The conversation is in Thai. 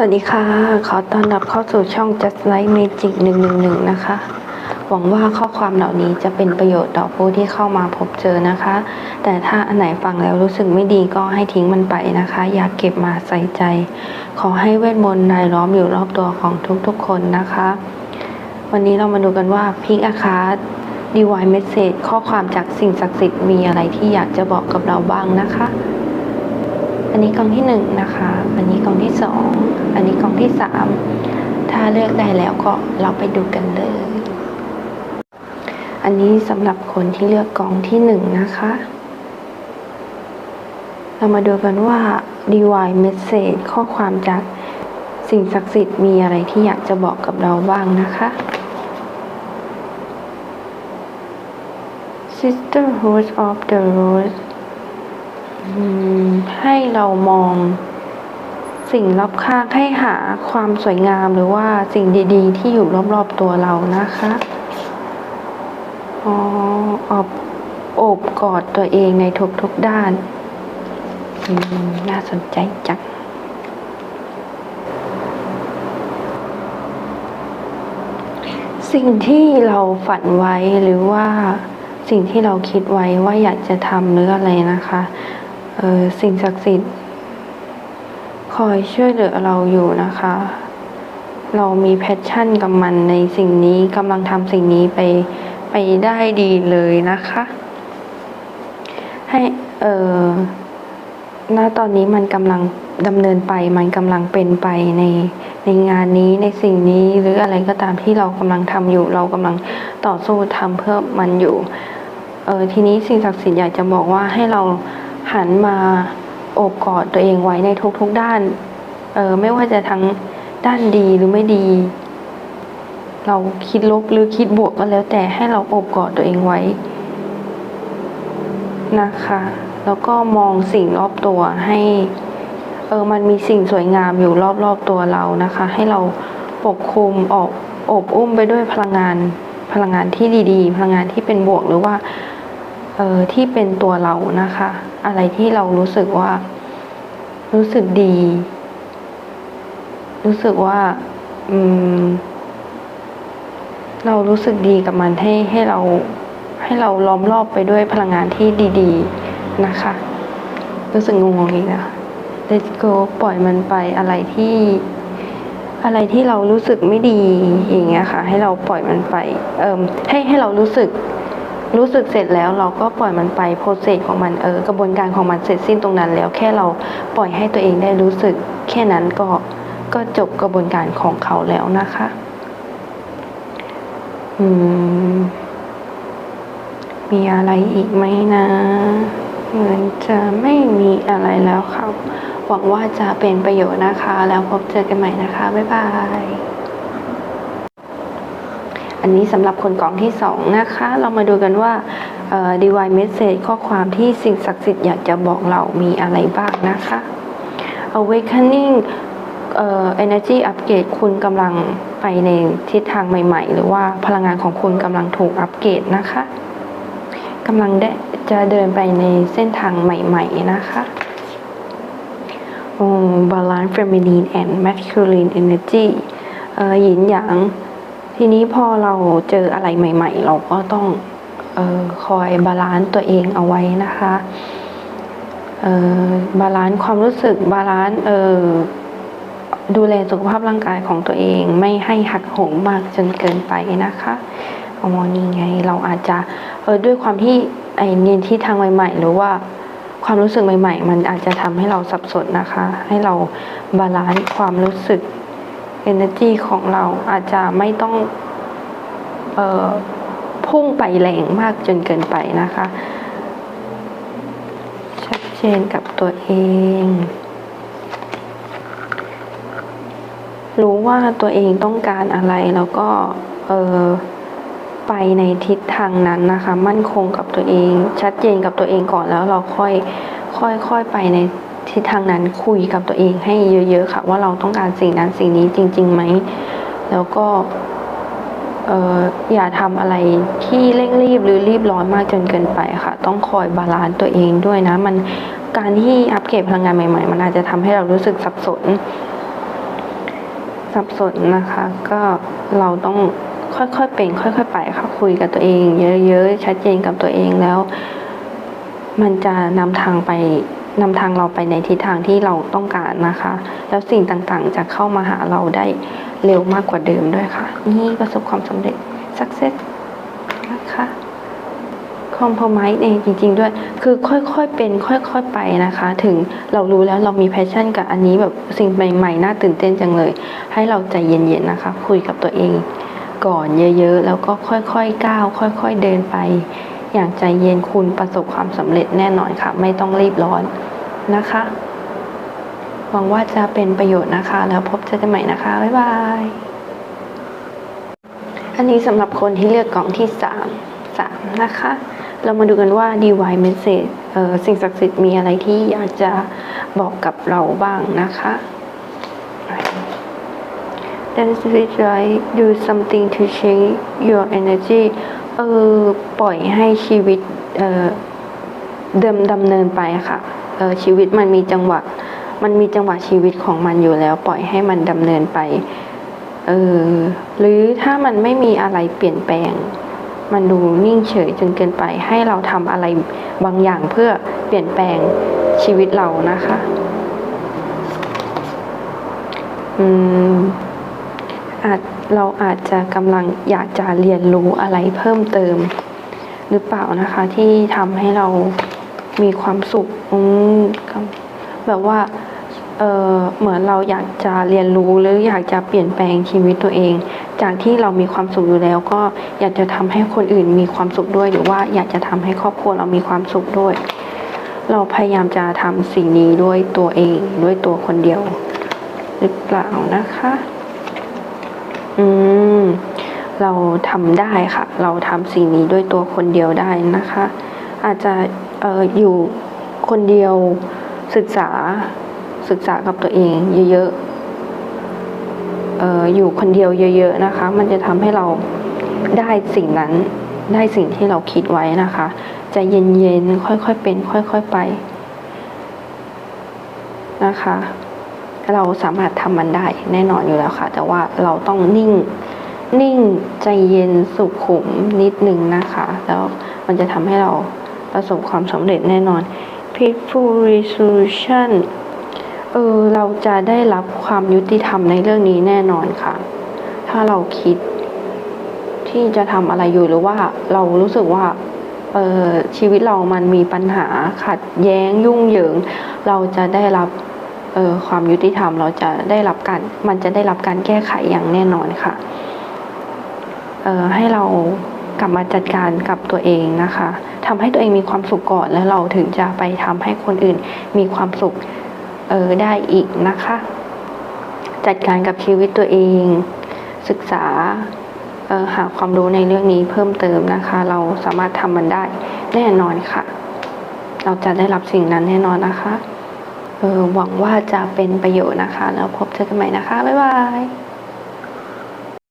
สวัสดีค่ะ ขอต้อนรับเข้าสู่ช่อง Just Like Magic 111 นะคะ หวังว่าข้อความเหล่านี้จะเป็นประโยชน์ต่อผู้ที่เข้ามาพบเจอนะคะ แต่ถ้าอันไหนฟังแล้วรู้สึกไม่ดีก็ให้ทิ้งมันไปนะคะ อย่าเก็บมาใส่ใจ ขอให้เวทมนต์รายล้อมอยู่รอบตัวของทุกๆ คนนะคะ วันนี้เรามาดูกันว่าพิกอาคา Divine Message ข้อความจากสิ่งศักดิ์สิทธิ์มีอะไรที่อยากจะบอกกับเราบ้างนะคะ นนี้กล่องที่หนึ่งนะคะ อันนี้กล่องที่สองอันนี้กล่องที่สามถ้าเลือกได้แล้วก็เราไปดูกันเลย อันนี้สำหรับคนที่เลือกกล่องที่หนึ่งนะคะ เรามาดูกันว่า Divine Message ข้อความจากสิ่งศักดิ์สิทธิ์มีอะไรที่อยากจะบอกกับเราบ้างนะคะ Sisterhood of the Rose ให้เรามองสิ่งรอบข้างให้หาความสวยงามหรือว่าสิ่งดีๆ ที่อยู่รอบๆตัวเรานะคะอ๋ออบอบกอดตัวเองในทุกๆด้าน น่าสนใจจังสิ่งที่เราฝันไว้หรือว่าสิ่งที่เราคิดไว้ว่าอยากจะทำหรืออะไรนะคะ สิ่งศักดิ์สิทธิ์ คอยช่วยเหลือเราอยู่นะคะ เรามีแพชชั่นกับมันในสิ่งนี้กำลังทำสิ่งนี้ไปไปได้ดีเลยนะคะ ให้เออณตอนนี้มันกำลังดำเนินไป มันกำลังเป็นไปในในงานนี้ในสิ่งนี้หรืออะไรก็ตามที่เรากำลังทำอยู่ เรากำลังต่อสู้ทำเพื่อมันอยู่เออทีนี้สิ่งศักดิ์สิทธิ์อยากจะบอกว่าให้เรา หันมาโอบกอดตัวเองไว้ในทุกๆด้าน เออไม่ว่าจะทั้งด้านดีหรือไม่ดี เราคิดลบหรือคิดบวกก็แล้วแต่ให้เราโอบกอดตัวเองไว้นะคะ แล้วก็มองสิ่งรอบตัวให้ เออมันมีสิ่งสวยงามอยู่รอบๆตัวเรานะคะ ให้เราปกคลุมออกอบอุ้มไปด้วยพลังงานพลังงานที่ดีๆ พลังงานที่เป็นบวกหรือว่า ออที่เป็นตัวเรานะคะ อะไรที่เรารู้สึกว่า รู้สึกดี รู้สึกว่า อืม เรารู้สึกดีกับมันให้ให้เรา ให้เราล้อมรอบไปด้วยพลังงานที่ดีๆนะคะ รู้สึกงงๆอีกนะ Let go ปล่อยมันไปอะไรที่ อะไรที่เรารู้สึกไม่ดีอย่างเงี้ยค่ะ ให้เราปล่อยมันไป เอ่มให้ให้เรารู้สึก รู้สึกเสร็จแล้วเราก็ปล่อยมันไปโปรเซสของมันเออกระบวนการของมันเสร็จสิ้นตรงนั้น แล้วแค่เราปล่อยให้ตัวเองได้รู้สึก แค่นั้นก็ก็จบกระบวนการของเขาแล้วนะคะอืมมีอะไรอีกไหมนะเหมือนจะไม่มีอะไรแล้วครับหวังว่าจะเป็นประโยชน์นะคะ แล้วพบเจอกันใหม่นะคะ บ๊ายบาย อันนี้สำหรับคนกล่องที่สองนะคะ เรามาดูกันว่า Divine Message ข้อความที่สิ่งศักดิ์สิทธิ์อยากจะบอกเรามีอะไรบ้างนะคะ Awakening เอ่อ Energy Upgrade คุณกำลังไปในทิศทางใหม่ ๆ หรือว่าพลังงานของคุณกำลังถูกอัปเกรดนะคะกำลังได้จะเดินไปในเส้นทางใหม่ ๆ นะคะบาลานซ์ feminine and masculine energy เอ่อหยินหยาง ทีนี้พอเราเจออะไรใหม่ ๆ เราก็ต้องออคอยบาลานซ์ตัวเองเอาไว้นะคะบาลานซ์ความรู้สึกบาลานซ์ดูแลสุขภาพร่างกายของตัวเองไม่ให้หักโหมมากจนเกินไปนะคะเอามอนี่ไงเราอาจจะเออด้วยความที่ไอเนียนที่ทางใหม่ๆหรือว่าความรู้สึกใหม่ ๆ มันอาจจะทำให้เราสับสนนะคะ ให้เราบาลานซ์ความรู้สึก energy ของเราอาจจะไม่ต้องออพุ่งไปแรงมากจนเกินไปนะคะ ชัดเจนกับตัวเอง รู้ว่าตัวเองต้องการอะไรแล้วก็ไปในทิศทางนั้นนะคะ มั่นคงกับตัวเอง ชัดเจนกับตัวเองก่อนแล้วเราค่อยค่อยค่อยไปใน ทิศทางนั้นคุยกับตัวเองให้เยอะ ๆ ค่ะ ว่าเราต้องการสิ่งนั้นสิ่งนี้จริงๆไหม แล้วก็เอ่ออย่าทำอะไรที่เร่งรีบหรือรีบร้อนมากจนเกินไปค่ะ ต้องคอยบาลานซ์ตัวเองด้วยนะ มันการที่อัปเกรดพลังงานใหม่ ๆ มันอาจจะทำให้เรารู้สึกสับสน สับสนนะคะ ก็เราต้องค่อยๆเป็นค่อย ๆ ไปค่ะคุยกับตัวเอง เยอะๆชัดเจนกับตัวเองแล้ว มันจะนำทางไป นำทางเราไปในทิศทางที่เราต้องการนะคะ แล้วสิ่งต่างๆ จะเข้ามาหาเราได้เร็วมากกว่าเดิมด้วยค่ะ นี่ประสบความสำเร็จ success นะคะคอม p r o m i s e เองจริง ๆ ด้วย คือค่อยๆ เป็น ค่อยๆ ไปนะคะ ถึงเรารู้แล้วเรามีแพชชั่นกับอันนี้แบบสิ่งใหม่ๆ น่าตื่นเต้นจังเลย ให้เราใจเย็นๆ นะคะ คุยกับตัวเอง ก่อนเยอะๆ แล้วก็ค่อยๆ ก้าว ค่อย ๆ เดินไป อย่างใจเย็นคุณประสบความสำเร็จแน่นอนค่ะ ไม่ต้องรีบร้อน นะคะ หวังว่าจะเป็นประโยชน์นะคะ แล้วพบเจอกันใหม่นะคะ บ๊ายบาย อันนี้สำหรับคนที่เลือกกล่องที่สามสามนะคะ เรามาดูกันว่า Divine Message เอ่อสิ่งศักดิ์สิทธิ์มีอะไรที่อยากจะบอกกับเราบ้างนะคะ Then spirit right do something to change your energy เออปล่อยให้ชีวิตเเดิมดำเนินไปค่ะ ชีวิตมันมีจังหวะ มันมีจังหวะชีวิตของมันอยู่แล้ว ปล่อยให้มันดำเนินไปเออหรือถ้ามันไม่มีอะไรเปลี่ยนแปลง มันดูนิ่งเฉยจนเกินไป ให้เราทำอะไรบางอย่างเพื่อเปลี่ยนแปลงชีวิตเรานะคะอืมอาจเราอาจจะกำลังอยากจะเรียนรู้อะไรเพิ่มเติม หรือเปล่านะคะที่ทำให้เรา มีความสุขอืมแบบว่าเออเหมือนเราอยากจะเรียนรู้หรืออยากจะเปลี่ยนแปลงชีวิตตัวเอง จากที่เรามีความสุขอยู่แล้ว ก็อยากจะทำให้คนอื่นมีความสุขด้วย หรือว่าอยากจะทำให้ครอบครัวเรามีความสุขด้วย เราพยายามจะทำสิ่งนี้ด้วยตัวเอง ด้วยตัวคนเดียว หรือเปล่านะคะ อืมเราทำได้ค่ะ เราทำสิ่งนี้ด้วยตัวคนเดียวได้นะคะ อาจจะ อออยู่คนเดียวศึกษาศึกษากับตัวเอง เยอะๆเอออยู่คนเดียวเยอะ ๆนะคะ มันจะทำให้เราได้สิ่งนั้นได้สิ่งที่เราคิดไว้นะคะใจะเย็นๆค่อยๆเป็น ค่อยๆไปนะคะ เราสามารถทำมันได้แน่นอนอยู่แล้วค่ะ แต่ว่าเราต้องนิ่งนิ่งใจเย็นสุขุมนิดนึงนะคะ แล้วมันจะทำให้เรา ประสบความสำเร็จแน่นอน peaceful resolution เออเราจะได้รับความยุติธรรมในเรื่องนี้แน่นอนค่ะ ถ้าเราคิดที่จะทำอะไรอยู่หรือว่าเรารู้สึกว่าเออชีวิตเรามันมีปัญหาขัดแย้งยุ่งเหยิง เราจะได้รับเออความยุติธรรมเราจะได้รับการมันจะได้รับการแก้ไขอย่างแน่นอนค่ะเออให้เรา กลับมาจัดการกับตัวเองนะคะทำให้ตัวเองมีความสุขก่อนแล้วเราถึงจะไปทำให้คนอื่นมีความสุขเออได้อีกนะคะ จัดการกับชีวิตตัวเอง ศึกษาออหาความรู้ในเรื่องนี้เพิ่มเติมนะคะ เราสามารถทำมันได้แน่นอนค่ะ เราจะได้รับสิ่งนั้นแน่นอนนะคะออหวังว่าจะเป็นประโยชน์นะคะ แล้วพบเจอกันใหม่นะคะ บ๊ายบาย